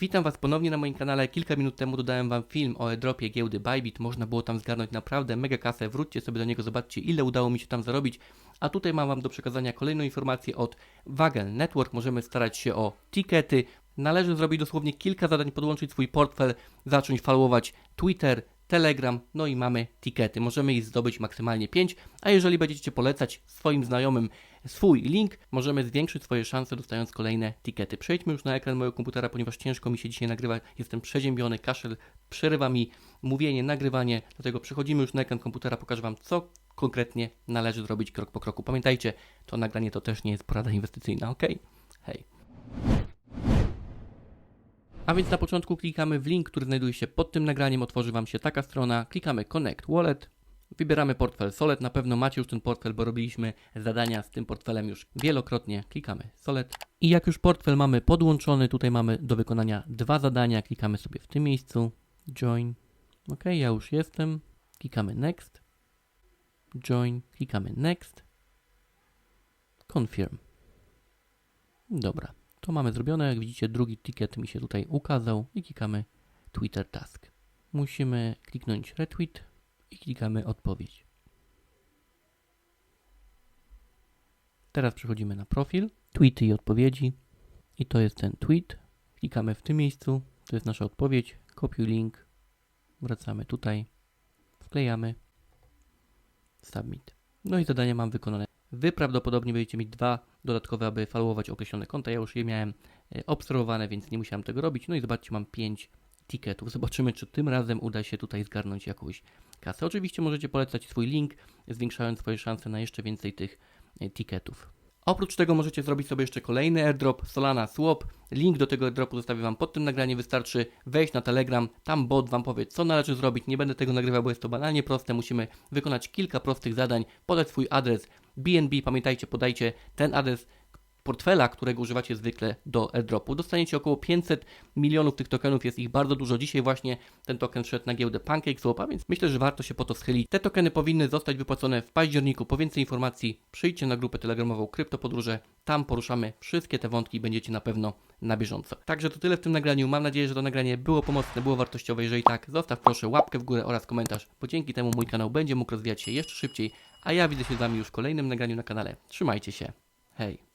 Witam Was ponownie na moim kanale. Kilka minut temu dodałem Wam film o airdropie giełdy Bybit. Można było tam zgarnąć naprawdę mega kasę. Wróćcie sobie do niego, zobaczcie ile udało mi się tam zarobić. A tutaj mam Wam do przekazania kolejną informację od Wagel Network. Możemy starać się o tikety. Należy zrobić dosłownie kilka zadań, podłączyć swój portfel, zacząć followować Twitter, Telegram, no i mamy tikety. Możemy ich zdobyć maksymalnie 5, a jeżeli będziecie polecać swoim znajomym swój link, możemy zwiększyć swoje szanse dostając kolejne tikety. Przejdźmy już na ekran mojego komputera, ponieważ ciężko mi się dzisiaj nagrywa, jestem przeziębiony, kaszel przerywa mi mówienie, nagrywanie, dlatego przechodzimy już na ekran komputera, pokażę Wam co konkretnie należy zrobić krok po kroku. Pamiętajcie, to nagranie to też nie jest porada inwestycyjna, ok? Hej. A więc na początku klikamy w link, który znajduje się pod tym nagraniem, otworzy Wam się taka strona, klikamy Connect Wallet, wybieramy portfel Solet, na pewno macie już ten portfel, bo robiliśmy zadania z tym portfelem już wielokrotnie, klikamy Solet. I jak już portfel mamy podłączony, tutaj mamy do wykonania dwa zadania, klikamy sobie w tym miejscu, Join, ok, ja już jestem, klikamy Next, Join, klikamy Next, Confirm. Dobra, to mamy zrobione. Jak widzicie, drugi ticket mi się tutaj ukazał i klikamy Twitter Task. Musimy kliknąć Retweet i klikamy Odpowiedź. Teraz przechodzimy na profil, tweety i odpowiedzi i to jest ten tweet. Klikamy w tym miejscu, to jest nasza odpowiedź, kopiuj link, wracamy tutaj, wklejamy, submit. No i zadanie mam wykonane. Wy prawdopodobnie będziecie mieć dwa dodatkowe, aby followować określone konta. Ja już je miałem e, obserwowane, więc nie musiałem tego robić. No i zobaczcie, mam 5 ticketów. Zobaczymy, czy tym razem uda się tutaj zgarnąć jakąś kasę. Oczywiście możecie polecać swój link, zwiększając swoje szanse na jeszcze więcej tych e, ticketów. Oprócz tego możecie zrobić sobie jeszcze kolejny airdrop Solana Swap. Link do tego airdropu zostawię Wam pod tym nagraniem. Wystarczy wejść na Telegram, tam bot Wam powie, co należy zrobić. Nie będę tego nagrywał, bo jest to banalnie proste. Musimy wykonać kilka prostych zadań, podać swój adres BNB. Pamiętajcie, podajcie ten adres portfela, którego używacie zwykle do airdropu. Dostaniecie około 500 milionów tych tokenów, jest ich bardzo dużo. Dzisiaj właśnie ten token wszedł na giełdę PancakeSwap, a więc myślę, że warto się po to schylić. Te tokeny powinny zostać wypłacone w październiku. Po więcej informacji przyjdźcie na grupę telegramową Kryptopodróże. Tam poruszamy wszystkie te wątki i będziecie na pewno na bieżąco. Także to tyle w tym nagraniu. Mam nadzieję, że to nagranie było pomocne, było wartościowe. Jeżeli tak, zostaw proszę łapkę w górę oraz komentarz, bo dzięki temu mój kanał będzie mógł rozwijać się jeszcze szybciej, a ja widzę się z Wami już w kolejnym nagraniu na kanale. Trzymajcie się. Hej!